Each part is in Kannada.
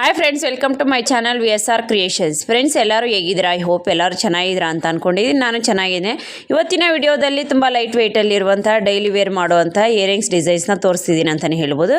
Hi friends welcome to my channel V S R creations friends ಎಲ್ಲರೂ ಹೇಗಿದ್ದೀರಾ? ಐ ಹೋಪ್ ಎಲ್ಲರೂ ಚೆನ್ನಾಗಿದ್ದೀರಾ ಅಂತ ಅಂದ್ಕೊಂಡಿದ್ದೀನಿ ನಾನು ಚೆನ್ನಾಗಿದ್ದೆ ಇವತ್ತಿನ ವಿಡಿಯೋದಲ್ಲಿ ತುಂಬ ಲೈಟ್ ವೆಯ್ಟಲ್ಲಿರುವಂಥ ಡೈಲಿ ವೇರ್ ಮಾಡುವಂಥ ಇಯರಿಂಗ್ಸ್ ಡಿಸೈನ್ಸ್ನ ತೋರಿಸ್ತಿದ್ದೀನಿ ಅಂತಲೇ ಹೇಳ್ಬೋದು.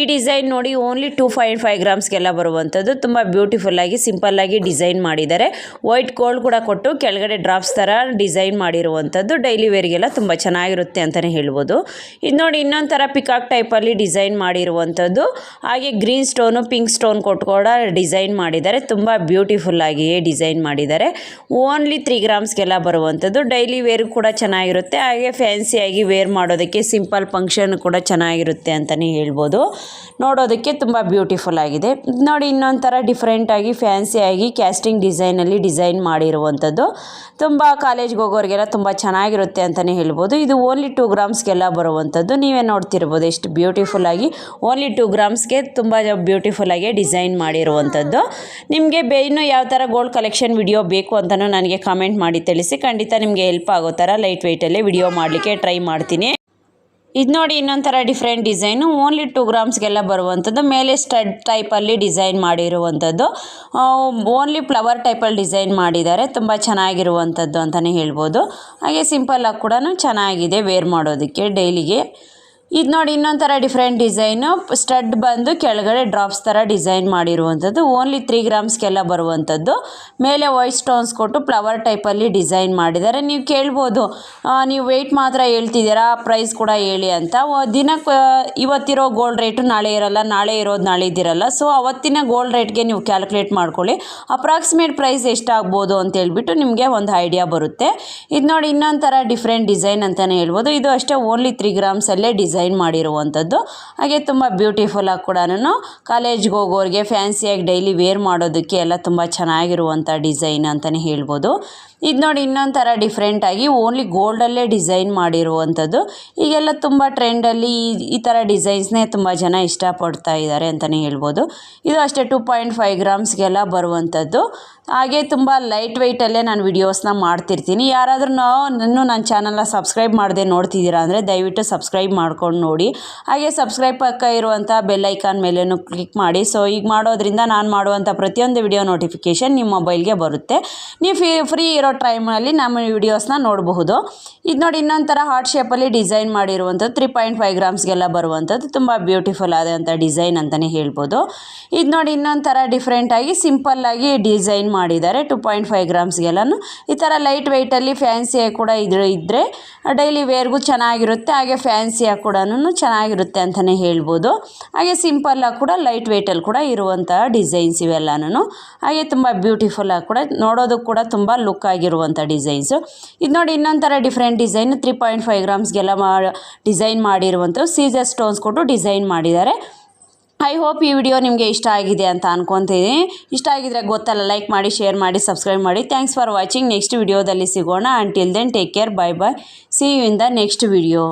ಈ ಡಿಸೈನ್ ನೋಡಿ ಓನ್ಲಿ ಟೂ ಫೈಂಟ್ ಫೈವ್ ಗ್ರಾಮ್ಸ್ಗೆಲ್ಲ ಬರುವಂಥದ್ದು. ತುಂಬ ಬ್ಯೂಟಿಫುಲ್ಲಾಗಿ ಸಿಂಪಲ್ಲಾಗಿ ಡಿಸೈನ್ ಮಾಡಿದ್ದಾರೆ. ವೈಟ್ ಗೋಲ್ಡ್ ಕೂಡ ಕೊಟ್ಟು ಕೆಳಗಡೆ ಡ್ರಾಪ್ಸ್ ಥರ ಡಿಸೈನ್ ಮಾಡಿರುವಂಥದ್ದು. ಡೈಲಿ ವೇರ್ಗೆಲ್ಲ ತುಂಬ ಚೆನ್ನಾಗಿರುತ್ತೆ ಅಂತಲೇ ಹೇಳ್ಬೋದು. ಇದು ನೋಡಿ ಇನ್ನೊಂದು ಥರ ಪಿಕಾಕ್ ಟೈಪಲ್ಲಿ ಡಿಸೈನ್ ಮಾಡಿರುವಂಥದ್ದು. ಹಾಗೆ ಗ್ರೀನ್ ಸ್ಟೋನು ಪಿಂಕ್ ಸ್ಟೋನ್ ಕೊಟ್ಟು ಕೂಡ ಡಿಸೈನ್ ಮಾಡಿದ್ದಾರೆ. ತುಂಬ ಬ್ಯೂಟಿಫುಲ್ಲಾಗಿಯೇ ಡಿಸೈನ್ ಮಾಡಿದ್ದಾರೆ. ಓನ್ಲಿ ತ್ರೀ ಗ್ರಾಮ್ಸ್ಗೆಲ್ಲ ಬರುವಂಥದ್ದು. ಡೈಲಿ ವೇರ್ ಕೂಡ ಚೆನ್ನಾಗಿರುತ್ತೆ. ಹಾಗೆ ಫ್ಯಾನ್ಸಿಯಾಗಿ ವೇರ್ ಮಾಡೋದಕ್ಕೆ ಸಿಂಪಲ್ ಫಂಕ್ಷನ್ ಕೂಡ ಚೆನ್ನಾಗಿರುತ್ತೆ ಅಂತಲೇ ಹೇಳ್ಬೋದು. ನೋಡೋದಕ್ಕೆ ತುಂಬ ಬ್ಯೂಟಿಫುಲ್ ಆಗಿದೆ. ನೋಡಿ ಇನ್ನೊಂದು ಥರ ಡಿಫ್ರೆಂಟಾಗಿ ಫ್ಯಾನ್ಸಿಯಾಗಿ ಕ್ಯಾಸ್ಟಿಂಗ್ ಡಿಸೈನಲ್ಲಿ ಡಿಸೈನ್ ಮಾಡಿರುವಂಥದ್ದು. ತುಂಬ ಕಾಲೇಜ್ಗೆ ಹೋಗೋರಿಗೆಲ್ಲ ತುಂಬ ಚೆನ್ನಾಗಿರುತ್ತೆ ಅಂತಲೇ ಹೇಳ್ಬೋದು. ಇದು ಓನ್ಲಿ ಟೂ ಗ್ರಾಮ್ಸ್ಗೆಲ್ಲ ಬರುವಂಥದ್ದು. ನೀವೇ ನೋಡ್ತಿರ್ಬೋದು ಎಷ್ಟು ಬ್ಯೂಟಿಫುಲ್ಲಾಗಿ ಓನ್ಲಿ ಟೂ ಗ್ರಾಮ್ಸ್ಗೆ ತುಂಬ ಬ್ಯೂಟಿಫುಲ್ಲಾಗಿ ಡಿಸೈನ್ ಮಾಡಿರುವಂಥದ್ದು ನಿಮಗೆ ಬೇ ಇನ್ನೂ ಯಾವ ಥರ ಗೋಲ್ಡ್ ಕಲೆಕ್ಷನ್ ವಿಡಿಯೋ ಬೇಕು ಅಂತಲೂ ನನಗೆ ಕಾಮೆಂಟ್ ಮಾಡಿ ತಿಳಿಸಿ. ಖಂಡಿತ ನಿಮಗೆ ಹೆಲ್ಪ್ ಆಗೋ ಥರ ಲೈಟ್ ವೆಯ್ಟಲ್ಲೇ ವಿಡಿಯೋ ಮಾಡಲಿಕ್ಕೆ ಟ್ರೈ ಮಾಡ್ತೀನಿ. ಇದು ನೋಡಿ ಇನ್ನೊಂಥರ ಥರ ಡಿಫ್ರೆಂಟ್ ಡಿಸೈನು ಓನ್ಲಿ ಟೂ ಗ್ರಾಮ್ಸ್ಗೆಲ್ಲ ಬರುವಂಥದ್ದು ಮೇಲೆ ಸ್ಟಡ್ ಟೈಪಲ್ಲಿ ಡಿಸೈನ್ ಮಾಡಿರುವಂಥದ್ದು ಓನ್ಲಿ ಫ್ಲವರ್ ಟೈಪಲ್ಲಿ ಡಿಸೈನ್ ಮಾಡಿದ್ದಾರೆ. ತುಂಬ ಚೆನ್ನಾಗಿರುವಂಥದ್ದು ಅಂತಲೇ ಹೇಳ್ಬೋದು. ಹಾಗೆ ಸಿಂಪಲ್ಲಾಗಿ ಕೂಡ ಚೆನ್ನಾಗಿದೆ ವೇರ್ ಮಾಡೋದಕ್ಕೆ ಡೈಲಿಗೆ ಇದು ನೋಡಿ ಇನ್ನೊಂದು ಥರ ಡಿಫ್ರೆಂಟ್ ಡಿಸೈನು ಸ್ಟಡ್ ಬಂದು ಕೆಳಗಡೆ ಡ್ರಾಪ್ಸ್ ಥರ ಡಿಸೈನ್ ಮಾಡಿರುವಂಥದ್ದು. ಓನ್ಲಿ ತ್ರೀ ಗ್ರಾಮ್ಸ್ಗೆಲ್ಲ ಬರುವಂಥದ್ದು. ಮೇಲೆ ವೈಟ್ ಸ್ಟೋನ್ಸ್ ಕೊಟ್ಟು ಫ್ಲವರ್ ಟೈಪಲ್ಲಿ ಡಿಸೈನ್ ಮಾಡಿದ್ದಾರೆ. ನೀವು ಕೇಳ್ಬೋದು ನೀವು ವೆಯ್ಟ್ ಮಾತ್ರ ಹೇಳ್ತಿದ್ದೀರಾ ಪ್ರೈಸ್ ಕೂಡ ಹೇಳಿ ಅಂತ. ದಿನಕ್ಕೆ ಇವತ್ತಿರೋ ಗೋಲ್ಡ್ ರೇಟು ನಾಳೆ ಇರಲ್ಲ, ನಾಳೆ ಇರೋದು ನಾಳಿದ್ದಿರಲ್ಲ ಸೊ ಅವತ್ತಿನ ಗೋಲ್ಡ್ ರೇಟ್ಗೆ ನೀವು ಕ್ಯಾಲ್ಕುಲೇಟ್ ಮಾಡ್ಕೊಳ್ಳಿ. ಅಪ್ರಾಕ್ಸಿಮೇಟ್ ಪ್ರೈಸ್ ಎಷ್ಟಾಗ್ಬೋದು ಅಂತ ಹೇಳ್ಬಿಟ್ಟು ನಿಮಗೆ ಒಂದು ಐಡಿಯಾ ಬರುತ್ತೆ. ಇದು ನೋಡಿ ಇನ್ನೊಂದು ಥರ ಡಿಫ್ರೆಂಟ್ ಡಿಸೈನ್ ಅಂತಲೇ ಹೇಳ್ಬೋದು. ಇದು ಅಷ್ಟೇ ಓನ್ಲಿ ತ್ರೀ ಗ್ರಾಮ್ಸಲ್ಲೇ ಡಿಸೈನ್ ಮಾಡಿರುವಂಥದ್ದು. ಹಾಗೆ ತುಂಬ ಬ್ಯೂಟಿಫುಲ್ಲಾಗಿ ಕೂಡ ಕಾಲೇಜ್ಗೆ ಹೋಗೋರಿಗೆ ಫ್ಯಾನ್ಸಿಯಾಗಿ ಡೈಲಿ ವೇರ್ ಮಾಡೋದಕ್ಕೆ ಎಲ್ಲ ತುಂಬ ಚೆನ್ನಾಗಿರುವಂಥ ಡಿಸೈನ್ ಅಂತಲೇ ಹೇಳ್ಬೋದು. ಇದು ನೋಡಿ ಇನ್ನೊಂದು ಥರ ಡಿಫ್ರೆಂಟಾಗಿ ಓನ್ಲಿ ಗೋಲ್ಡಲ್ಲೇ ಡಿಸೈನ್ ಮಾಡಿರುವಂಥದ್ದು. ಈಗೆಲ್ಲ ತುಂಬ ಟ್ರೆಂಡಲ್ಲಿ ಈ ಈ ಥರ ಡಿಸೈನ್ಸ್ನೇ ತುಂಬ ಜನ ಇಷ್ಟಪಡ್ತಾ ಇದ್ದಾರೆ ಅಂತಲೇ ಹೇಳ್ಬೋದು. ಇದು ಅಷ್ಟೇ ಟೂ ಪಾಯಿಂಟ್ ಫೈವ್ ಗ್ರಾಮ್ಸ್ಗೆಲ್ಲ ಬರುವಂಥದ್ದು. ಹಾಗೆ ತುಂಬ ಲೈಟ್ ವೆಯ್ಟಲ್ಲೇ ನಾನು ವಿಡಿಯೋಸ್ನ ಮಾಡ್ತಿರ್ತೀನಿ. ಯಾರಾದ್ರೂ ಇನ್ನೂ ನನ್ನ ಚಾನಲ್ನ ಸಬ್ಸ್ಕ್ರೈಬ್ ಮಾಡದೆ ನೋಡ್ತಿದ್ದೀರಾ ಅಂದರೆ ದಯವಿಟ್ಟು ಸಬ್ಸ್ಕ್ರೈಬ್ ಮಾಡ್ಕೊಂಡು ನೋಡಿ. ಹಾಗೆ ಸಬ್ಸ್ಕ್ರೈಬ್ ಪಕ್ಕ ಇರುವಂಥ ಬೆಲ್ಲೈಕಾನ್ ಮೇಲೇನು ಕ್ಲಿಕ್ ಮಾಡಿ. ಸೊ ಈಗ ಮಾಡೋದ್ರಿಂದ ನಾನು ಮಾಡುವಂಥ ಪ್ರತಿಯೊಂದು ವಿಡಿಯೋ ನೋಟಿಫಿಕೇಷನ್ ನಿಮ್ಮ ಮೊಬೈಲ್ಗೆ ಬರುತ್ತೆ. ನೀವು ಫ್ರೀ ಫ್ರೀ ಇರೋ ಟೈಮಲ್ಲಿ ನಮ್ಮ ವಿಡಿಯೋಸ್ನ ನೋಡಬಹುದು. ಇದು ನೋಡಿ ಇನ್ನೊಂದು ಥರ ಹಾರ್ಟ್ ಶೇಪಲ್ಲಿ ಡಿಸೈನ್ ಮಾಡಿರುವಂಥದ್ದು ತ್ರೀ ಪಾಯಿಂಟ್ ಫೈವ್ ಗ್ರಾಮ್ಸ್ಗೆಲ್ಲ ಬರುವಂಥದ್ದು, ತುಂಬ ಬ್ಯೂಟಿಫುಲ್ ಆದಂಥ ಡಿಸೈನ್ ಅಂತಲೇ ಹೇಳ್ಬೋದು. ಇದು ನೋಡಿ ಇನ್ನೊಂದು ಥರ ಡಿಫ್ರೆಂಟಾಗಿ ಸಿಂಪಲ್ಲಾಗಿ ಡಿಸೈನ್ ಮಾಡಿದ್ದಾರೆ. ಟು ಪಾಯಿಂಟ್ ಫೈವ್ ಗ್ರಾಮ್ಸ್ಗೆಲ್ಲನೂ ಈ ಥರ ಲೈಟ್ ವೆಯ್ಟಲ್ಲಿ ಫ್ಯಾನ್ಸಿಯಾಗಿ ಕೂಡ ಇದ್ರೆ ಡೈಲಿ ವೇರ್ಗೂ ಚೆನ್ನಾಗಿರುತ್ತೆ. ಹಾಗೆ ಫ್ಯಾನ್ಸಿಯಾಗಿ ಕೂಡ ಚೆನ್ನಾಗಿರುತ್ತೆ ಅಂತಲೇ ಹೇಳ್ಬೋದು. ಹಾಗೆ ಸಿಂಪಲ್ಲಾಗಿ ಕೂಡ ಲೈಟ್ ವೆಯ್ಟಲ್ಲಿ ಕೂಡ ಇರುವಂತಹ ಡಿಸೈನ್ಸ್ ಇವೆಲ್ಲನೂ ಹಾಗೆ ತುಂಬ ಬ್ಯೂಟಿಫುಲ್ಲಾಗಿ ಕೂಡ ನೋಡೋದಕ್ಕೆ ಕೂಡ ತುಂಬ ಲುಕ್ ಆಗಿರುವಂಥ ಡಿಸೈನ್ಸು ಇದು ನೋಡಿ ಇನ್ನೊಂದು ಥರ different design three point five ಗ್ರಾಮ್ಸ್ಗೆಲ್ಲ ಮಾ ಡಿಸೈನ್ ಮಾಡಿರುವಂಥವು ಸೀಸರ್ ಸ್ಟೋನ್ಸ್ ಕೊಟ್ಟು ಡಿಸೈನ್ ಮಾಡಿದ್ದಾರೆ. ಐ ಹೋಪ್ ಈ ವಿಡಿಯೋ ನಿಮಗೆ ಇಷ್ಟ ಆಗಿದೆ ಅಂತ ಅನ್ಕೊತೀನಿ ಇಷ್ಟ ಆಗಿದ್ರೆ ಗೊತ್ತಲ್ಲ ಲೈಕ್ ಮಾಡಿ ಶೇರ್ ಮಾಡಿ ಸಬ್ಸ್ಕ್ರೈಬ್ ಮಾಡಿ. ಥ್ಯಾಂಕ್ಸ್ ಫಾರ್ ವಾಚಿಂಗ್ ನೆಕ್ಸ್ಟ್ ವಿಡಿಯೋದಲ್ಲಿ ಸಿಗೋಣ. Until then take care bye bye see you in the next video